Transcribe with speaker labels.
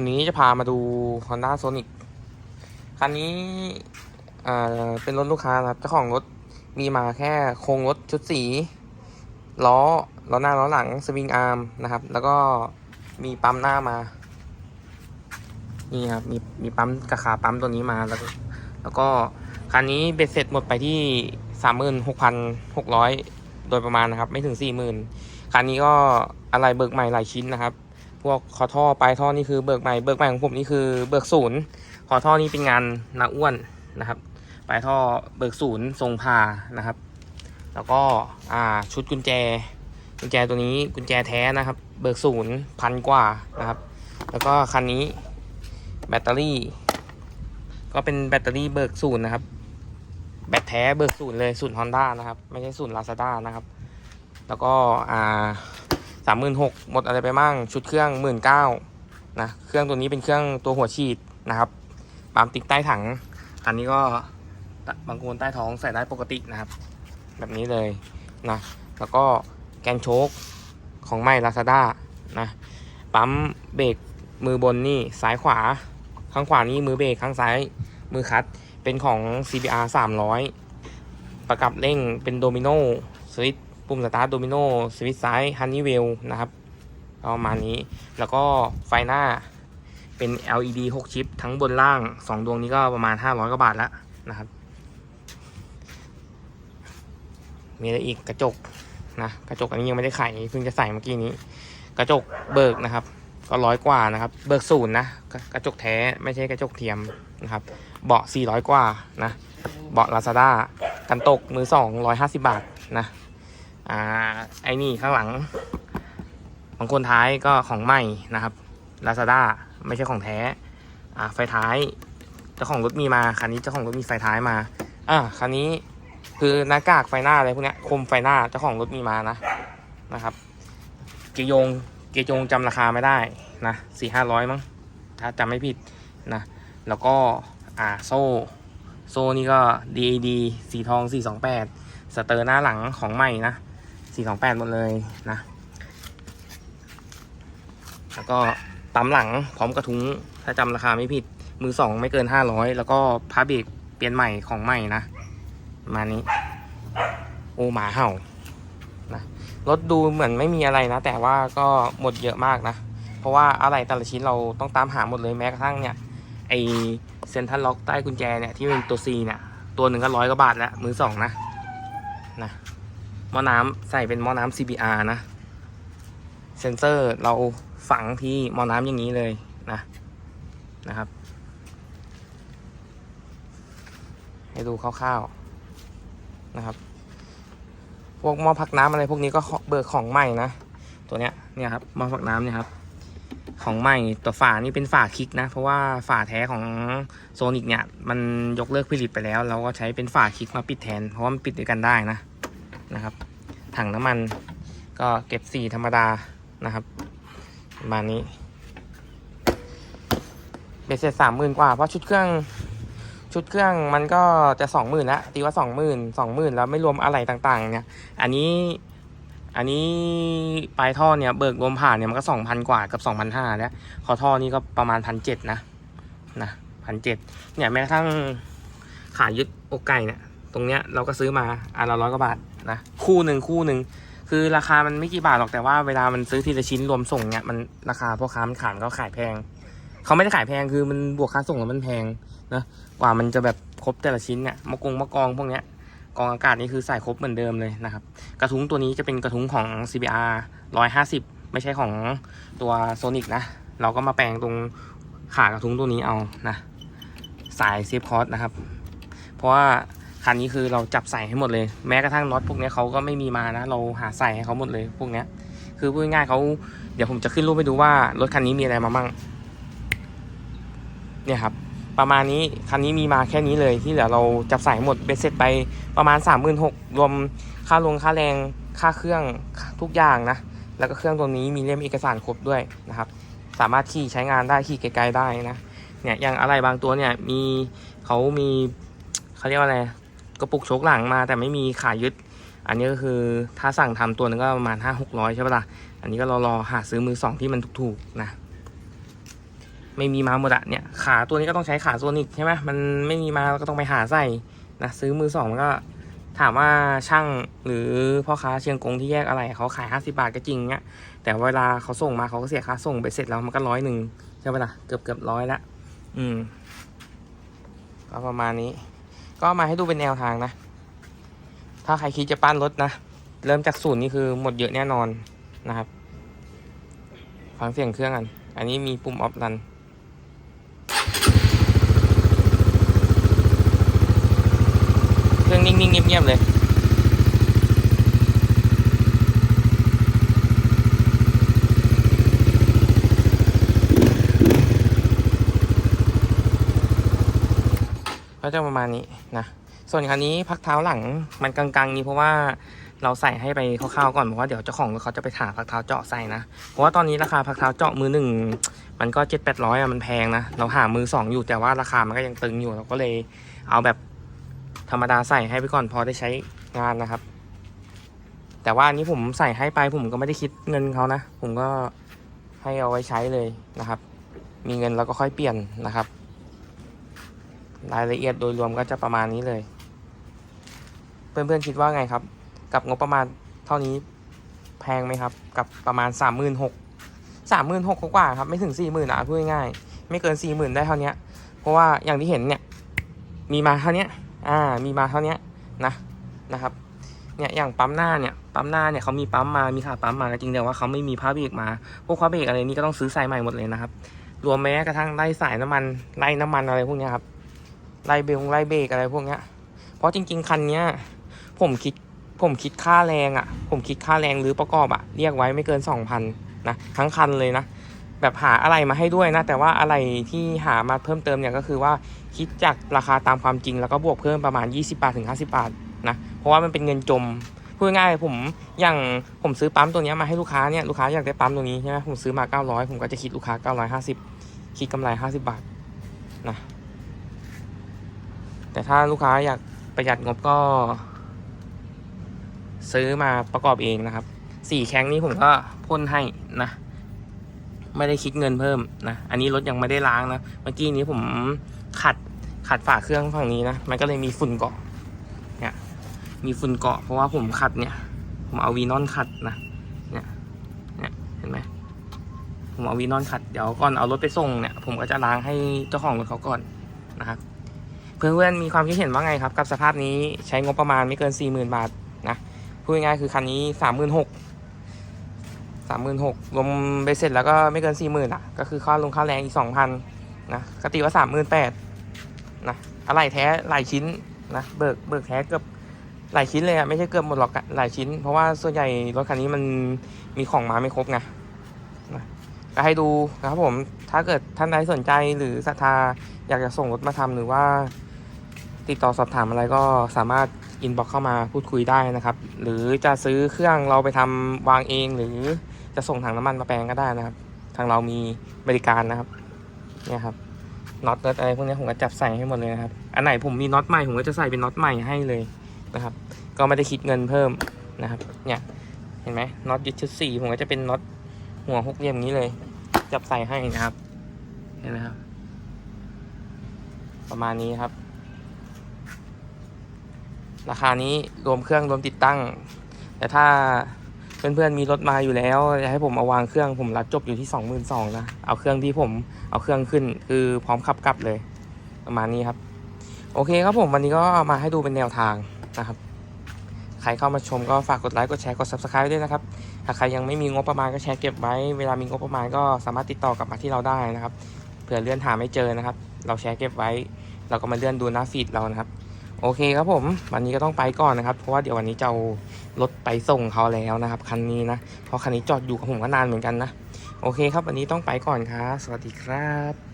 Speaker 1: วันนี้จะพามาดู Honda Sonic คันนี้อ่าเป็นรถลูกค้าครับเจ้าของรถมีมาแค่โครงรถชุดสี ล้อ ล้อหน้า ล้อหลัง สวิงอาร์มนะครับ แล้วก็มีปั๊มหน้ามา นี่ครับ มีมีปั๊มกระขาปั๊มตัวนี้มาแล้วก็แล้วก็คันนี้เบ็ดเสร็จหมดไปที่สามหมื่นหกพันหกร้อยโดยประมาณนะครับ ไม่ถึงสี่หมื่นคันนี้ก็อะไรเบิกใหม่หลายชิ้นนะครับ พวกคอท่อปลายท่อนี่คือเบิกใหม่เบิกใหม่ของผมนี่คือเบิกศูนย์คอท่อนี่เป็นงานนาอ้วนนะครับปลายท่อเบิกศูนย์ทรงพานะครับ แล้วก็อ่าชุดกุญแจ กุญแจตัวนี้กุญแจแท้นะครับ เบิกศูนย์พันกว่านะครับ แล้วก็คันนี้แบตเตอรี่ ก็เป็นแบตเตอรี่เบิกศูนย์นะครับ แบตแท้เบิกศูนย์เลยศูนย์ฮอนด้านะครับ ไม่ใช่ศูนย์ลาซาด้านะครับ แล้วก็อ่า สามหมื่นหกหมดอะไรไปมั่งชุดเครื่องหมื่นเก้านะเครื่องตัวนี้เป็นเครื่องตัวหัวฉีดนะครับปามติ๊กใต้ถัง อันนี้ก็บางคนใต้ท้องใส่ได้ปกตินะครับ แบบนี้เลยนะแล้วก็แกนโชคของใหม่ Lazada นะปั๊มเบรกมือบนนี่ซ้ายขวา ข้างขวานี่มือเบรกข้างซ้ายมือคัดเป็นของ CBR 300 ประกับเร่งเป็นโดมิโนสวิต ปุ่มสตาร์ทโดมิโนสวิตช์ซ้ายฮันนี่เวลนะครับประมาณนี้ แล้วก็ไฟหน้าเป็น LED 6 ชิป ทั้งบนล่าง 2 ดวงนี้ก็ประมาณ 500 กว่าบาทแล้วนะครับ มีอะไรอีกกระจกนะกระจกอันนี้ยังไม่ได้ไขเพิ่งจะใส่เมื่อกี้นี้ กระจกเบิกนะครับ ก็ร้อยกว่านะครับ เบิกศูนย์นะกระจกแท้ไม่ใช่กระจกเทียมนะครับ เบาะ400 กว่านะ เบาะลาซาด้ากันตกมือสองร้อยห้าสิบาทนะ อ่าไอ้นี่ข้างหลังของคนท้ายก็ของใหม่นะครับลาซาด้าไม่ใช่ของแท้อ่าไฟท้ายเจ้าของรถมีมาคันนี้เจ้าของรถมีไฟท้ายมาอ่าคันนี้คือหน้ากากไฟหน้าอะไรพวกเนี้ยคมไฟหน้าเจ้าของรถมีมานะนะครับ เกยงเกยงจำราคาไม่ได้นะสี่ห้าร้อยมั้งถ้าจำไม่ผิดนะแล้วก็อ่าโซ่โซ่นี่ก็ DAD สีทอง 428 สเตอร์หน้าหลังของใหม่นะ 428หมดเลยนะ แล้วก็ปั๊มหลังพร้อมกระทุ้งถ้าจำราคาไม่ผิด มือสองไม่เกิน500แล้วก็พาเบรกเปลี่ยนใหม่ของใหม่นะมานี้ โอหมาเห่านะรถดูเหมือนไม่มีอะไรนะ แต่ว่าก็หมดเยอะมากนะ เพราะว่าอะไรแต่ละชิ้นเราต้องตามหาหมดเลยแม้กระทั่งเนี่ยไอเซ็นทรัลล็อกใต้กุญแจเนี่ยที่เป็นตัว C เนี่ยตัวหนึ่งก็ร้อยกว่าบาทแล้วมือสองนะนะ หม้อน้ำใส่เป็นหม้อน้ำ CBR นะ เซนเซอร์เราฝังที่หม้อน้ำอย่างนี้เลยนะนะครับ ให้ดูคร่าวๆนะครับ พวกหม้อพักน้ำอะไรพวกนี้ก็เบิกของใหม่นะ ตัวเนี้ยเนี่ยครับหม้อพักน้ำเนี่ยครับ ของใหม่ตัวฝานี่เป็นฝาคลิกนะ เพราะว่าฝาแท้ของโซนิกเนี่ย มันยกเลิกผลิตไปแล้ว เราก็ใช้เป็นฝาคลิกมาปิดแทน เพราะว่ามันปิดด้วยกันได้นะ นะครับ ถังน้ำมันก็เก็บสีธรรมดานะครับประมาณนี้เบสเสร็จสามหมื่นกว่า เพราะชุดเครื่องชุดเครื่องมันก็จะสองหมื่นละตีว่าสองหมื่นสองหมื่นแล้วไม่รวมอะไรต่างๆ เนี่ย อันนี้อันนี้ปลายท่อเนี่ยเบิกรวมผ่านเนี่ยมันก็สองพันกว่ากับสองพันห้าแล้วคอท่อนี่ก็ประมาณพันเจ็ดนะนะพันเจ็ดเนี่ยแม้กระทั่งขายึดอกไก่เนี่ย รงเนี้ยเราก็ซื้อมาอันละร้อยกว่าบาทนะคู่หนึ่งคู่หนึ่งคือราคามันไม่กี่บาทหรอกแต่ว่าเวลามันซื้อทีละชิ้นรวมส่งเนี่ยมันราคาพ่อค้ามันขายมันก็ขายแพงเขาไม่ได้ขายแพงคือมันบวกค่าส่งแล้วมันแพงนะกว่ามันจะแบบครบแต่ละชิ้นเนี่ยมะกงมะกองพวกเนี้ยกองอากาศนี่คือใส่ครบเหมือนเดิมเลยนะครับ กระทุ้งตัวนี้จะเป็นกระทุ้งของ CBR 150 ไม่ใช่ของตัว Sonic นะ เราก็มาแปลงตรงขากระทุ้งตัวนี้เอานะ สายเซฟคอร์สนะครับ เพราะว่า คันนี้คือเราจับใส่ให้หมดเลย แม้กระทั่งน็อตพวกนี้เขาก็ไม่มีมานะ เราหาใส่ให้เขาหมดเลยพวกนี้คือพูดง่ายเขาเดี๋ยวผมจะขึ้นรูปไปดูว่ารถคันนี้มีอะไรมามั่ง เนี่ยครับ ประมาณนี้คันนี้มีมาแค่นี้เลยที่เหลือเราจับใส่หมดเบ็ดเสร็จไปประมาณ3 6 0 0 0รวมค่าลงค่าแรงค่าเครื่องทุกอย่างนะ แล้วก็เครื่องตัวนี้มีเล่มเอกสารครบด้วยนะครับ สามารถขี่ใช้งานได้ขี่ไกลๆได้นะเนี่ยอย่างอะไรบางตัวเนี่ยมีเขามีเขาเรียกว่าอะไร กระปุกโชกหลังมาแต่ไม่มีขายึด อันนี้ก็คือถ้าสั่งทำตัวนึงก็ประมาณห้าหกร้อยใช่ปะล่ะ อันนี้ก็รอรอหาซื้อมือสองที่มันถูกๆนะ ไม่มีมาหมดอะเนี่ย ขาตัวนี้ก็ต้องใช้ขาโซนิกใช่ไหมมันไม่มีมาเราก็ต้องไปหาใส่นะซื้อมือสองมันก็ถามว่าช่างหรือพ่อค้าเชียงกงที่แยกอะไรเขาขาย 50 บาทก็จริงเนี่ยแต่เวลาเขาส่งมาเขาก็เสียค่าส่งไปเสร็จแล้วมันก็ร้อยหนึ่งใช่ไหมล่ะเกือบเกือบร้อยละ อืมก็ประมาณนี้ ก็มาให้ดูเป็นแนวทางนะ ถ้าใครคิดจะปั้นรถนะ เริ่มจากศูนย์นี่คือหมดเยอะแน่นอนนะครับ ฟังเสียงเครื่องกัน อันนี้มีปุ่มออฟรันเครื่องนิ่งๆเงียบๆเลย ก็จะประมาณนี้นะ ส่วนคันนี้พักเท้าหลังมันกลางๆ นี้เพราะว่าเราใส่ให้ไปคร่าวๆก่อนเพราะว่าเดี๋ยวเจ้าของเขาจะไปถาพักเท้าเจาะใส่นะ เพราะว่าตอนนี้ราคาพักเท้าเจาะมือหนึ่งมันก็เจ็ดแปดร้อยอะมันแพงนะ เราหามือสองอยู่แต่ว่าราคามันก็ยังตึงอยู่เราก็เลยเอาแบบธรรมดาใส่ให้ไปก่อนพอได้ใช้งานนะครับ แต่ว่าอันนี้ผมใส่ให้ไปผมก็ไม่ได้คิดเงินเขานะ ผมก็ให้เอาไว้ใช้เลยนะครับ มีเงินเราก็ค่อยเปลี่ยนนะครับ รายละเอียดโดยรวมก็จะประมาณนี้เลย เพื่อนๆคิดว่าไงครับ กับงบประมาณเท่านี้แพงไหมครับ กับประมาณสามหมื่นหกสามหมื่นหกกว่าครับ ไม่ถึงสี่หมื่นะพูดง่ายๆไม่เกินสี่หมื่นได้เท่านี้เพราะว่าอย่างที่เห็นเนี่ย มีมาเท่านี้อ่ามีมาเท่านี้นะนะครับเนี่ยอย่างปั๊มหน้าเนี่ยปั๊มหน้าเนี่ยเขามีปั๊มมามีขาปั๊มมาก็จริงแต่ว่าเขาไม่มีผ้าเบรกมาพวกผ้าเบรกอะไรนี่ก็ต้องซื้อใส่ใหม่หมดเลยนะครับรวมแม้กระทั่งไล่สายน้ำมันไล่น้ำมันอะไรพวกนี้ครับ ไล่เบรกไล่เบรกอะไรพวกเนี้ย เพราะจริง ๆ คันเนี้ย ผมคิดผมคิดค่าแรงอะ่ะ ผมคิดค่าแรงหรือประกอบอะ่ะ เรียกไว้ไม่เกินสองพันนะทั้งคันเลยนะ แบบหาอะไรมาให้ด้วยนะ แต่ว่าอะไรที่หามาเพิ่มเติมเนี่ยก็คือว่าคิดจากราคาตามความจริง แล้วก็บวกเพิ่มประมาณ 20 บาทถึง 50 บาทนะ เพราะว่ามันเป็นเงินจมพูดง่ายๆผมอย่างผมซื้อปั๊มตัวนี้มาให้ลูกค้าเนี่ยลูกค้าอยากได้ปั๊มตัวนี้ใช่ไหมผมซื้อมา 900 ผมก็จะคิดลูกค้า 950 คิดกำไร 50 บาทนะ แต่ถ้าลูกค้าอยากประหยัดงบก็ ซื้อมาประกอบเองนะครับสี่แข้งนี้ผมก็พ่นให้นะ ไม่ได้คิดเงินเพิ่มนะ อันนี้รถยังไม่ได้ล้างนะเมื่อกี้นี้ผมขัดขัดฝาเครื่องฝั่งนี้นะมันก็เลยมีฝุ่นเกาะเนี่ยมีฝุ่นเกาะเพราะว่าผมขัดเนี่ย ผมเอาวีนอนขัดนะเนี่ยเนี่ยเห็นไหมผมเอาวีนอนขัดเดี๋ยวก่อนเอารถไปส่งเนี่ย ผมก็จะล้างให้เจ้าของรถเขาก่อนนะครับ เพื่อนๆมีความคิดเห็นว่าไงครับ กับสภาพนี้ใช้งบประมาณไม่เกิน 40,000 บาทนะพูดง่ายๆคือคันนี้ 36,000 36,000รวมเบสเสร็จแล้วก็ไม่เกิน 40,000อะ ก็คือค่าลงค่าแรงอีก 2,000นะกติว่า 38,000นะอะไรแท้หลายชิ้นนะเบิกเบิกแท้เกือบหลายชิ้นเลยอะไม่ใช่เกือบหมดหรอกหลายชิ้น เพราะว่าส่วนใหญ่รถคันนี้มันมีของมาไม่ครบไงนะก็ให้ดูนะครับผมถ้าเกิดท่านใดสนใจหรือศรัทธาอยากจะส่งรถมาทำหรือว่า ติดต่อสอบถามอะไรก็สามารถอินบ็อกเข้ามาพูดคุยได้นะครับ หรือจะซื้อเครื่องเราไปทำวางเอง หรือจะส่งถังน้ำมันมาแปลงก็ได้นะครับ ทางเรามีบริการนะครับเนี่ยครับน็อตเนิร์ดอะไรพวกนี้ผมก็จับใส่ให้หมดเลยนะครับ อันไหนผมมีน็อตใหม่ผมก็จะใส่เป็นน็อตใหม่ให้เลยนะครับ ก็ไม่ได้คิดเงินเพิ่มนะครับ เนี่ยเห็นไหมน็อตยึดชุดสี่ผมก็จะเป็นน็อตหัวหกเหลี่ยมนี้เลย จับใส่ให้นะครับเห็นไหมครับ ประมาณนี้ครับ ราคานี้รวมเครื่องรวมติดตั้ง แต่ถ้าเพื่อนๆมีรถมาอยู่แล้วจะให้ผมเอาวางเครื่องผมรับจบอยู่ที่สองหมื่นสองนะเอาเครื่องที่ผมเอาเครื่องขึ้น คือพร้อมขับกลับเลย ประมาณนี้ครับ โอเคครับผมวันนี้ก็มาให้ดูเป็นแนวทางนะครับ ใครเข้ามาชมก็ฝากกดไลค์กดแชร์กด subscribe ด้วยนะครับถ้าใครยังไม่มีงบประมาณก็แชร์เก็บไว้ เวลามีงบประมาณก็สามารถติดต่อกลับมาที่เราได้นะครับเผื่อเลื่อนหาไม่เจอนะครับ เราแชร์เก็บไว้ เราก็มาเลื่อนดูหน้าฟีดเรานะครับ โอเคครับผม วันนี้ก็ต้องไปก่อนนะครับ เพราะว่าเดี๋ยววันนี้จะเอารถไปส่งเขาแล้วนะครับ คันนี้นะ เพราะคันนี้จอดอยู่กับผมก็นานเหมือนกันนะ โอเคครับ วันนี้ต้องไปก่อนครับ สวัสดีครับ